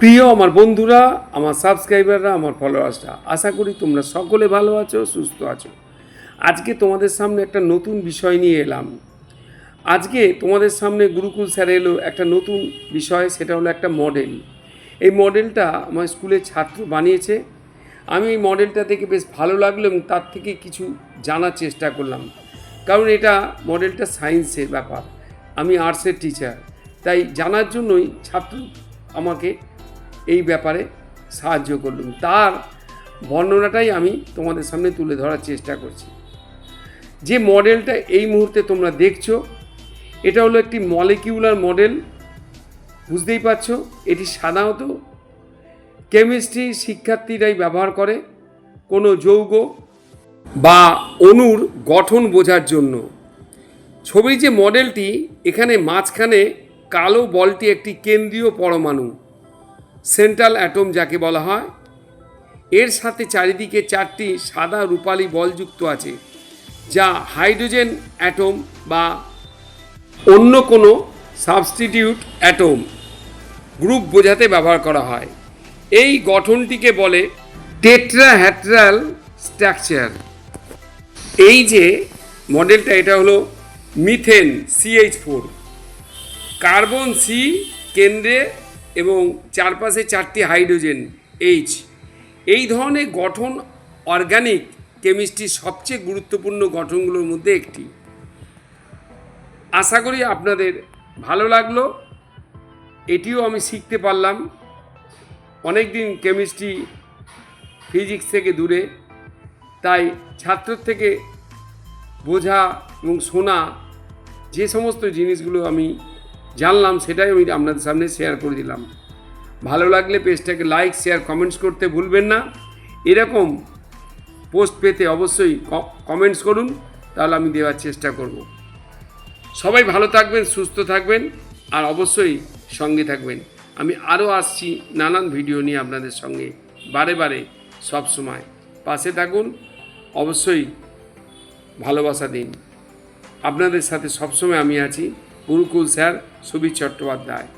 প্রিয় আমার বন্ধুরা, আমার সাবস্ক্রাইবাররা, আমার ফলোয়ার্সরা, আশা করি তোমরা সকলে ভালো আছো, সুস্থ আছো। আজকে তোমাদের সামনে একটা নতুন বিষয় নিয়ে এলাম। আজকে তোমাদের সামনে গুরুকুল স্যার এলো একটা নতুন বিষয়, সেটা হলো একটা মডেল। এই মডেলটা আমার স্কুলের ছাত্র বানিয়েছে। আমি এই মডেলটা দেখে বেশ ভালো লাগল এবং তার থেকে কিছু জানার চেষ্টা করলাম। কারণ এটা মডেলটা সায়েন্সের ব্যাপার। আমি আর্টসের টিচার তাই জানার জন্যই ছাত্র আমাকে এই ব্যাপারে সাহায্য করলুম। তার বর্ণনাটাই আমি তোমাদের সামনে তুলে ধরার চেষ্টা করছি। যে মডেলটা এই মুহূর্তে তোমরা দেখছ, এটা হলো একটি মলিকিউলার মডেল বুঝতেই পারছ? এটি সাধারণত কেমিস্ট্রি শিক্ষার্থীরাই ব্যবহার করে, কোনো যৌগ বা অণুর গঠন বোঝার জন্য। ছবির যে মডেলটি এখানে মাঝখানে কালো বলটি একটি কেন্দ্রীয় পরমাণু। সেন্ট্রাল অ্যাটম যাকে বলা হয়, এর সাথে চারিদিকে চারটি সাদা রূপালী বলযুক্ত আছে, যা হাইড্রোজেন অ্যাটম বা অন্য কোনো সাবস্টিটিউট অ্যাটম গ্রুপ বোঝাতে ব্যবহার করা হয়। এই গঠনটিকে বলে টেট্রাহ্যাড্রাল স্ট্রাকচার। এই যে মডেলটা, এটা হলো methane CH four carbon C কেন্দ্রে এবং চারপাশে চারটি হাইড্রোজেন এইচ এই ধরনের গঠন অর্গানিক কেমিস্ট্রির সবচেয়ে গুরুত্বপূর্ণ গঠনগুলোর মধ্যে একটি। আশা করি আপনাদের ভালো লাগল। এটিও আমি শিখতে পারলাম। অনেক দিন কেমিস্ট্রি ফিজিক্স থেকে দূরে। তাই ছাত্রর থেকে বোঝা এবং শোনা যে সমস্ত জিনিসগুলো আমি জানলাম, সেটাই আমি আপনাদের সামনে শেয়ার করে দিলাম। ভালো লাগলে পেজটাকে লাইক শেয়ার কমেন্টস করতে ভুলবেন না। এরকম পোস্ট পেতে অবশ্যই কমেন্টস করুন, তাহলে আমি দেওয়ার চেষ্টা করব। সবাই ভালো থাকবেন, সুস্থ থাকবেন, আর অবশ্যই সঙ্গে থাকবেন। আমি আরও আসছি নানান ভিডিও নিয়ে আপনাদের সঙ্গে, বারে বারে, সব সময়। পাশে থাকুন, অবশ্যই ভালোবাসা দিন। আপনাদের সাথে সবসময় আমি আছি। গুরুকুল স্যার সুবীর চট্টোপাধ্যায়।